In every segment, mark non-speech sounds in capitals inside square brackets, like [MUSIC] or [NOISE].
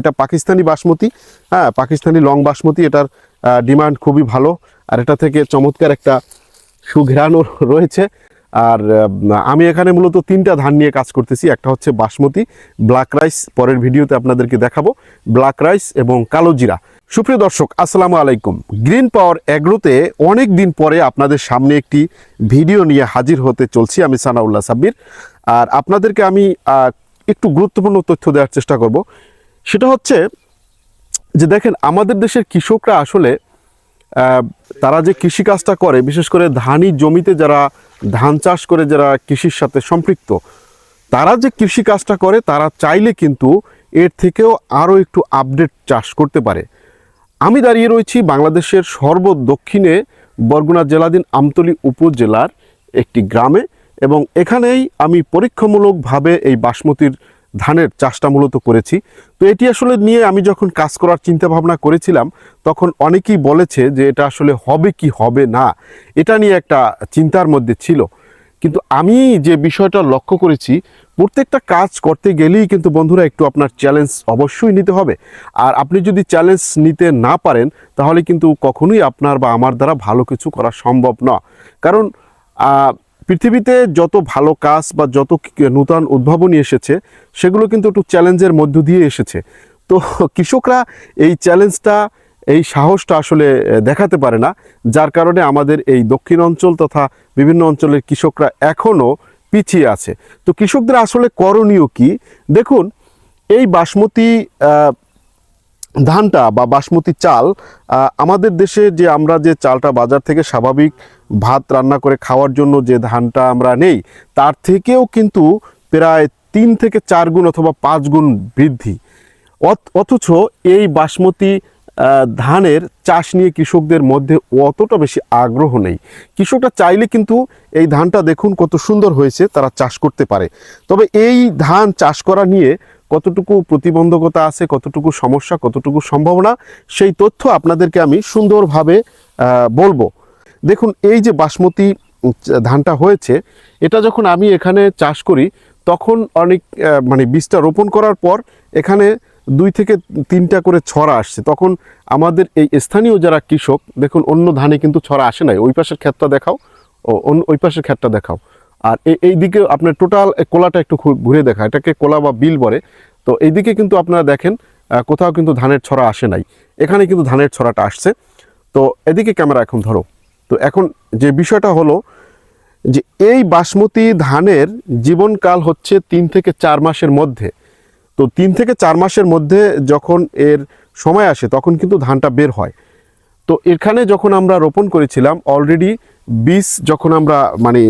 এটা পাকিস্তানি বাসমতি হ্যাঁ পাকিস্তানি লং বাসমতি, এটার ডিমান্ড খুবই ভালো। আর এটা থেকে চমৎকার একটা সুঘ্রাণও [LAUGHS] রয়েছে। আর আমি এখানে মূলত তিনটা ধান নিয়ে কাজ করতেছি। একটা হচ্ছে বাসমতি ব্ল্যাক রাইস পরের ভিডিওতে আপনাদেরকে দেখাবো। ব্ল্যাক রাইস এবং কালো জিরা। সুপ্রিয় দর্শক, আসসালামু আলাইকুম। গ্রিন পাওয়ার অ্যাগ্রোতে অনেক দিন পরে আপনাদের সামনে একটি ভিডিও নিয়ে হাজির হতে চলছি আমি সানাউল্লাহ সাব্বির। আর আপনাদেরকে আমি একটু গুরুত্বপূর্ণ তথ্য দেওয়ার চেষ্টা করব। সেটা হচ্ছে যে দেখেন, আমাদের দেশের কৃষকরা আসলে তারা যে কৃষিকাজটা করে, বিশেষ করে ধানি জমিতে যারা ধান চাষ করে, যারা কৃষির সাথে সম্পৃক্ত, তারা যে কৃষিকাজটা করে, তারা চাইলে কিন্তু এর থেকেও আরও একটু আপডেট চাষ করতে পারে। আমি দাঁড়িয়ে রয়েছি বাংলাদেশের সর্বদক্ষিণে বরগুনা জেলাধীন আমতলী উপজেলার একটি গ্রামে এবং এখানেই আমি পরীক্ষামূলকভাবে এই বাসমতির ধানের চাষটা মূলত করেছি। তো এটি আসলে নিয়ে আমি যখন কাজ করার চিন্তা ভাবনা করেছিলাম, তখন অনেকেই বলেছে যে এটা আসলে হবে কি হবে না, এটা নিয়ে একটা চিন্তার মধ্যে ছিল। কিন্তু আমি যে বিষয়টা লক্ষ্য করেছি, প্রত্যেকটা কাজ করতে গেলেই কিন্তু বন্ধুরা একটু আপনার চ্যালেঞ্জ অবশ্যই নিতে হবে। আর আপনি যদি চ্যালেঞ্জ নিতে না পারেন, তাহলে কিন্তু কখনোই আপনার বা আমার দ্বারা ভালো কিছু করা সম্ভব না কারণ পৃথিবীতে যত ভালো কাজ বা যত নূতন উদ্ভাবনী এসেছে, সেগুলো কিন্তু একটু চ্যালেঞ্জের মধ্য দিয়ে এসেছে। তো কৃষকরা এই চ্যালেঞ্জটা, এই সাহসটা আসলে দেখাতে পারে না। যার কারণে আমাদের এই দক্ষিণ অঞ্চল তথা বিভিন্ন অঞ্চলের কৃষকরা এখনও পিছিয়ে আছে। তো কৃষকদের আসলে করণীয় কি? দেখুন, এই বাসমতি ধানটা বা বাসমতি চাল আমাদের দেশে যে আমরা যে চালটা বাজার থেকে স্বাভাবিক ভাত রান্না করে খাওয়ার জন্য যে ধানটা আমরা নেই, তার থেকেও কিন্তু প্রায় তিন থেকে চার গুণ অথবা পাঁচ গুণ বৃদ্ধি। অথ- অথচ এই বাসমতি ধানের চাষ নিয়ে কৃষকদের মধ্যে অতটা বেশি আগ্রহ নেই। কৃষকরা চাইলে কিন্তু এই ধানটা দেখুন কত সুন্দর হয়েছে, তারা চাষ করতে পারে। তবে এই ধান চাষ করা নিয়ে কতটুকু প্রতিবন্ধকতা আছে, কতটুকু সমস্যা, কতটুকু সম্ভাবনা, সেই তথ্য আপনাদেরকে আমি সুন্দরভাবে বলব। দেখুন, এই যে বাসমতি ধানটা হয়েছে, এটা যখন আমি এখানে চাষ করি, তখন অনেক মানে বীজটা রোপণ করার পর এখানে দুই থেকে তিনটা করে ছড়া আসছে। তখন আমাদের এই স্থানীয় যারা কৃষক, দেখুন, অন্য ধানে কিন্তু ছড়া আসে নাই। ওই পাশের ক্ষেতটা দেখাও, ও, অন্য, ওই পাশের ক্ষেতটা দেখাও। আর এই দিকে আপনার টোটাল কোলাটা একটু ঘুরে দেখা। এটাকে কোলা বা বিল বলে। তো এইদিকে কিন্তু আপনারা দেখেন কোথাও কিন্তু ধানের ছড়া আসে নাই। এখানে কিন্তু ধানের ছড়াটা আসছে। তো এদিকে ক্যামেরা এখন ধরো। তো এখন যে বিষয়টা হলো যে এই বাসমতি ধানের জীবনকাল হচ্ছে তিন থেকে চার মাসের মধ্যে। তো তিন থেকে চার মাসের মধ্যে যখন এর সময় আসে, তখন কিন্তু ধানটা বের হয়। তো এখানে যখন আমরা রোপণ করেছিলাম অলরেডি বীজ যখন আমরা মানে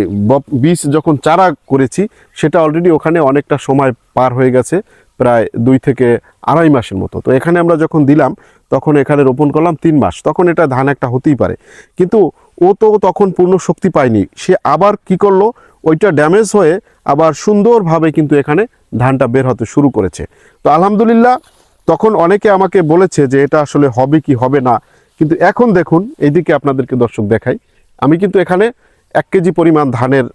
বীজ যখন চারা করেছি, সেটা অলরেডি ওখানে অনেকটা সময় পার হয়ে গেছে, প্রায় দুই থেকে আড়াই মাসের মতো। তো এখানে আমরা যখন দিলাম, তখন এখানে রোপণ করলাম তিন মাস। তখন এটা ধান একটা হতেই পারে। কিন্তু ও তো তখন পূর্ণ শক্তি পায়নি। সে আবার কি করল? ওইটা ড্যামেজ হয়ে আবার সুন্দরভাবে কিন্তু এখানে ধানটা বের হতে শুরু করেছে। তো আলহামদুলিল্লাহ, তখন অনেকে আমাকে বলেছে যে এটা আসলে হবে কি হবে না। কিন্তু এখন দেখুন এইদিকে আপনাদেরকে দর্শক দেখাই। আমি কিন্তু এখানে এক কেজি পরিমাণ ধানের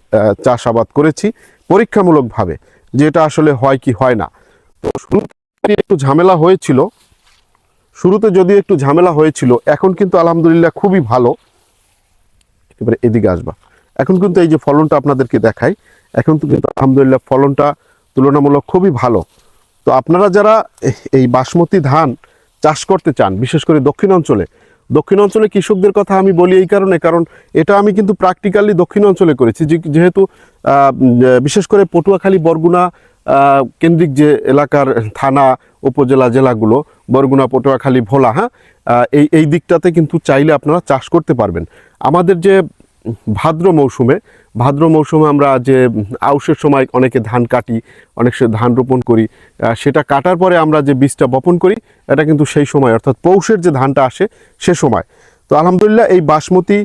চাষাবাদ করেছি পরীক্ষামূলকভাবে যে এটা আসলে হয় কি হয় না। তো শুরুতে একটু ঝামেলা হয়েছিল, শুরুতে যদি একটু ঝামেলা হয়েছিল, এখন কিন্তু আলহামদুলিল্লাহ খুবই ভালো। এবারে এদিকে আসবা। এখন কিন্তু এই যে ফলনটা আপনাদেরকে দেখাই, এখন কিন্তু আলহামদুলিল্লাহ ফলনটা তুলনামূলক খুবই ভালো। তো আপনারা যারা এই বাসমতি ধান চাষ করতে চান, বিশেষ করে দক্ষিণ অঞ্চলে দক্ষিণ অঞ্চলে কৃষকদের কথা আমি বলি এই কারণে, কারণ এটা আমি কিন্তু প্র্যাকটিক্যালি দক্ষিণ অঞ্চলে করেছি যেহেতু বিশেষ করে পটুয়াখালী, বরগুনা কেন্দ্রিক যে এলাকার থানা, উপজেলা জেলাগুলো, বরগুনা, পটুয়াখালী, ভোলা হ্যাঁ এই এই দিকটাতে কিন্তু চাইলে আপনারা চাষ করতে পারবেন। আমাদের যে ভাদ্র মৌসুমে ভাদ্র মৌসুমে আমরা যে আউশের সময় অনেকে ধান কাটি, অনেক ধান রোপণ করি সেটা কাটার পরে আমরা যে বীজটা বপন করি, এটা কিন্তু সেই সময়, অর্থাৎ পৌষের যে ধানটা আসে সে সময়। তো আলহামদুলিল্লাহ এই বাসমতি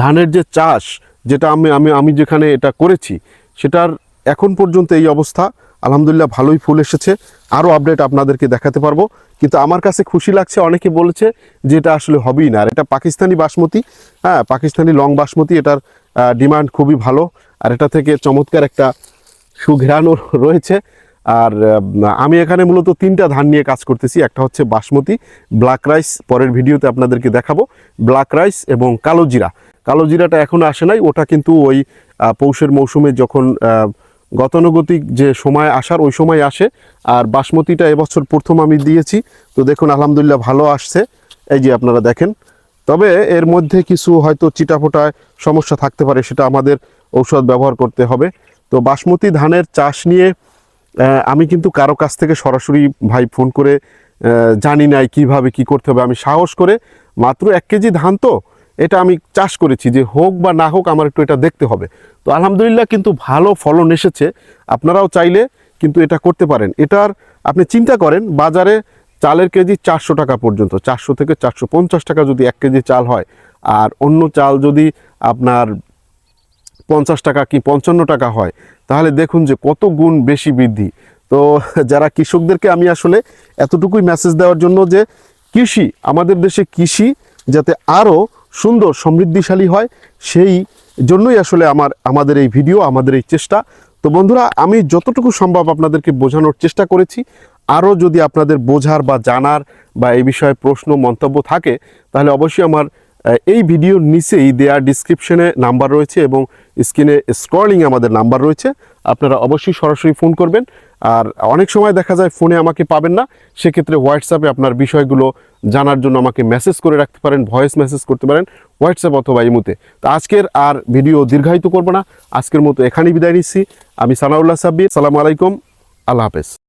ধানের যে চাষ, যেটা আমি আমি আমি যেখানে এটা করেছি, সেটার এখন পর্যন্ত এই অবস্থা। আলহামদুলিল্লাহ ভালোই ফুল এসেছে। আরও আপডেট আপনাদেরকে দেখাতে পারব। কিন্তু আমার কাছে খুশি লাগছে, অনেকে বলেছে যে এটা আসলে হবেই না। আর এটা পাকিস্তানি বাসমতি হ্যাঁ পাকিস্তানি লং বাসমতি, এটার ডিমান্ড খুবই ভালো। আর এটা থেকে চমৎকার একটা সুঘ্রাণও [LAUGHS] রয়েছে। আর আমি এখানে মূলত তিনটা ধান নিয়ে কাজ করতেছি। একটা হচ্ছে বাসমতি ব্ল্যাক রাইস পরের ভিডিওতে আপনাদেরকে দেখাবো। ব্ল্যাক রাইস এবং কালো জিরা। কালো জিরাটা এখনও আসে নাই, ওটা কিন্তু ওই পৌষের মৌসুমে যখন গতানুগতিক যে সময় আসার, ওই সময় আসে। আর বাসমতিটা এবছর প্রথম আমি দিয়েছি। তো দেখুন, আলহামদুলিল্লাহ ভালো আসছে। এই যে আপনারা দেখেন। তবে এর মধ্যে কিছু হয়তো চিটাফোটায় সমস্যা থাকতে পারে, সেটা আমাদের ঔষধ ব্যবহার করতে হবে। তো বাসমতি ধানের চাষ নিয়ে আমি কিন্তু কারও কাছ থেকে সরাসরি ভাই ফোন করে জানি নাই কীভাবে কি করতে হবে। আমি সাহস করে মাত্র এক কেজি ধান তো এটা আমি চাষ করেছি যে হোক বা না হোক আমার একটু এটা দেখতে হবে। তো আলহামদুলিল্লাহ কিন্তু ভালো ফলন এসেছে। আপনারাও চাইলে কিন্তু এটা করতে পারেন। এটার আপনি চিন্তা করেন, বাজারে চালের কেজি চারশো টাকা পর্যন্ত, চারশো থেকে চারশো পঞ্চাশ টাকা যদি এক কেজি চাল হয়। আর অন্য চাল যদি আপনার পঞ্চাশ টাকা কি পঞ্চান্ন টাকা হয়, তাহলে দেখুন যে কত গুণ বেশি বৃদ্ধি। তো যারা কৃষকদেরকে আমি আসলে এতটুকুই মেসেজ দেওয়ার জন্য যে কৃষি, আমাদের দেশে কৃষি যাতে আরও সুন্দর, সমৃদ্ধিশালী হয়। সেই জন্যই আসলে আমার, আমাদের এই ভিডিও, আমাদের এই চেষ্টা। তো বন্ধুরা, আমি যতটুকু সম্ভব আপনাদেরকে বোঝানোর চেষ্টা করেছি। আরও যদি আপনাদের বোঝার বা জানার বা এই বিষয়ে প্রশ্ন, মন্তব্য থাকে, তাহলে অবশ্যই আমার এই ভিডিওর নিচেই দেয়ার ডিসক্রিপশনে নাম্বার রয়েছে এবং স্ক্রিনে স্ক্রলিং আমাদের নাম্বার রয়েছে। আপনারা অবশ্যই সরাসরি ফোন করবেন। আর অনেক সময় দেখা যায় ফোনে আমাকে পাবেন না, সেক্ষেত্রে হোয়াটসঅ্যাপে আপনার বিষয়গুলো জানার জন্য আমাকে মেসেজ করে রাখতে পারেন ভয়েস মেসেজ করতে পারেন হোয়াটসঅ্যাপ অথবা ইমুতে। তো আজকের আর ভিডিও দীর্ঘায়িত করব না। আজকের মতো এখানেই বিদায় নিচ্ছি। আমি সানাউল্লাহ সাব্বির। সালামু আলাইকুম। আল্লাহ হাফেজ।